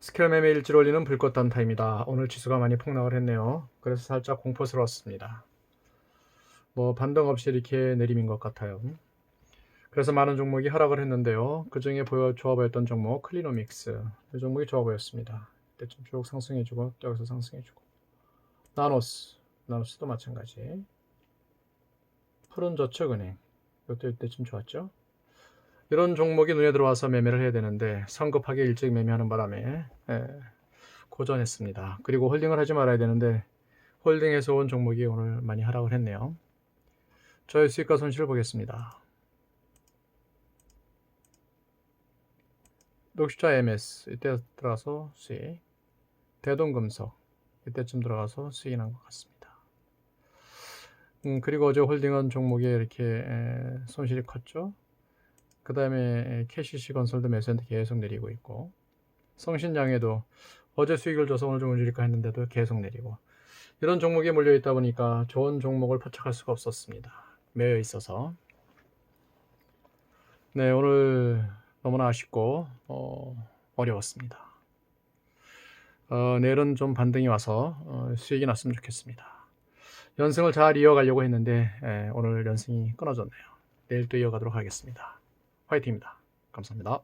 스케일 매매 일지를 올리는 불꽃 단타입니다. 오늘 지수가 많이 폭락을 했네요. 그래서 살짝 공포스러웠습니다. 뭐 반등 없이 이렇게 내림인 것 같아요. 그래서 많은 종목이 하락을 했는데요. 그 중에 보여 좋아 보였던 종목 클리노믹스 이 종목이 좋아 보였습니다. 이때 좀쭉 상승해주고 또 여기서 상승해주고 나노스 나노스도 마찬가지. 푸른 저축은행 이것도 이때쯤 좋았죠. 이런 종목이 눈에 들어와서 매매를 해야 되는데 성급하게 일찍 매매하는 바람에 예, 고전했습니다. 그리고 홀딩을 하지 말아야 되는데 홀딩에서 온 종목이 오늘 많이 하락을 했네요. 저의 수익과 손실을 보겠습니다. 녹시자 MS 이때 들어가서 수익 대동금속 이때쯤 들어가서 수익이 난 것 같습니다. 음, 그리고 어제 홀딩한 종목에 이렇게 에, 손실이 컸죠. 그 다음에 KCC 건설도 매수한테 계속 내리고 있고 성신양에도 어제 수익을 줘서 오늘 좀 올릴까 했는데도 계속 내리고 이런 종목에 몰려 있다 보니까 좋은 종목을 포착할 수가 없었습니다. 매여 있어서 네 오늘 너무나 아쉽고 어, 어려웠습니다. 어, 내일은 좀 반등이 와서 어, 수익이 났으면 좋겠습니다. 연승을 잘 이어가려고 했는데 에, 오늘 연승이 끊어졌네요. 내일 또 이어가도록 하겠습니다. 화이팅입니다. 감사합니다.